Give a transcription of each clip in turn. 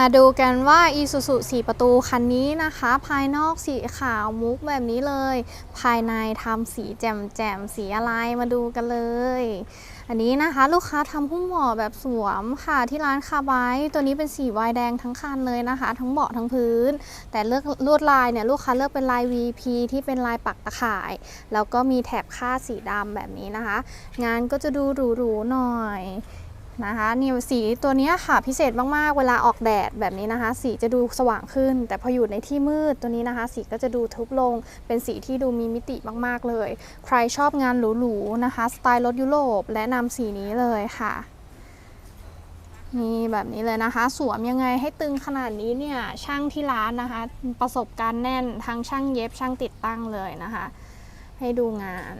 มาดูกันว่า Isuzu 4 ประตูคันนี้นะคะ ภายนอกสีขาวมุกแบบนี้เลย ภายในทำสีแจ่มแจ่มสีอะไรมาดูกันเลย อันนี้นะคะลูกค้าทำหุ้มเบาะแบบสวมค่ะที่ร้านคาไบต์ตัวนี้เป็นสีวายแดงทั้งคันเลยนะคะ ทั้งเบาะทั้งพื้น แต่เลือกลวดลายเนี่ยลูกค้าเลือกเป็นลาย VP ที่เป็นลายปักตะข่าย แล้วก็มีแถบค่าดสีดำแบบนี้นะคะ งานก็จะดูหรูๆหน่อย นะคะนี่สีตัวนี้ค่ะพิเศษมากๆ เวลาออกแดดแบบนี้นะคะ สีจะดูสว่างขึ้น แต่พออยู่ในที่มืดตัวนี้นะคะ สีก็จะดูทึบลง เป็นสีที่ดูมีมิติมากๆเลย ใครชอบงานหรูๆนะคะ สไตล์รถยุโรปแนะนำสีนี้เลยค่ะนี่แบบนี้เลยนะคะ สวมยังไงให้ตึงขนาดนี้เนี่ยช่างที่ร้านนะคะ ประสบการณ์แน่นทั้งช่างเย็บช่างติดตั้งเลยนะคะ ให้ดูงาน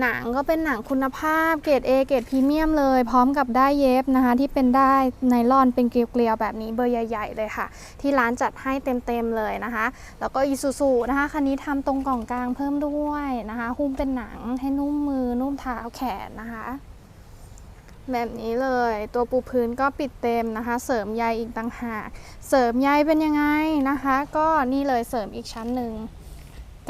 หนังก็เป็นหนังคุณภาพเกรด A เกรดพรีเมียมเลย พร้อมกับได้เย็บนะคะ ที่เป็นได้ไนลอนเป็นเกลียวๆแบบนี้เบอร์ใหญ่ ๆ เลยค่ะ ที่ร้านจัดให้เต็มๆเลยนะคะ แล้วก็อีซูซูนะคะคันนี้ทำตรงกล่องกลางเพิ่มด้วยนะคะหุ้มเป็นหนังให้นุ่มมือนุ่มเท้าแขนนะคะแบบนี้เลยตัวปูพื้นก็ปิดเต็มนะคะ เสริมใยอีกต่างหาก เสริมใยเป็นยังไงนะคะ ก็นี่เลยเสริมอีกชั้นหนึ่ง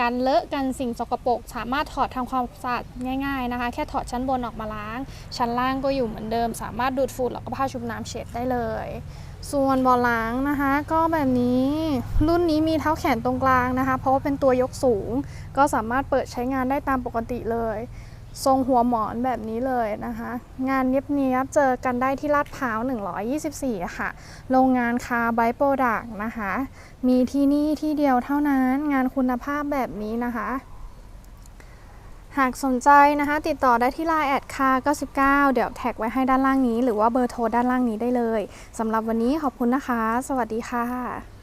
การเลอะกันสิ่งสกปรกสามารถถอดทำความสะอาดง่าย ๆนะคะ แค่ถอดชั้นบนออกมาล้าง ชั้นล่างก็อยู่เหมือนเดิม สามารถดูดฝุ่นแล้วก็ผ้าชุบน้ำเช็ดได้เลย ส่วนบอล้างนะคะ ก็แบบนี้รุ่นนี้มีเท้าแขนตรงกลางนะคะ เพราะว่าเป็นตัวยกสูง ก็สามารถเปิดใช้งานได้ตามปกติเลย ทรงหัวหมอนแบบนี้เลยนะคะ งานเนียบเนียบเจอกันได้ที่ลาดพร้าว 124 ค่ะ โรงงานคาไบโปรดักนะคะ มีที่นี่ที่เดียวเท่านั้นงานคุณภาพแบบนี้นะคะ หากสนใจนะคะ ติดต่อได้ที่ Line แอดคา99 เดี๋ยวแท็กไว้ให้ด้านล่างนี้ หรือว่าเบอร์โทรด้านล่างนี้ได้เลยสำหรับวันนี้ขอบคุณนะคะ สวัสดีค่ะ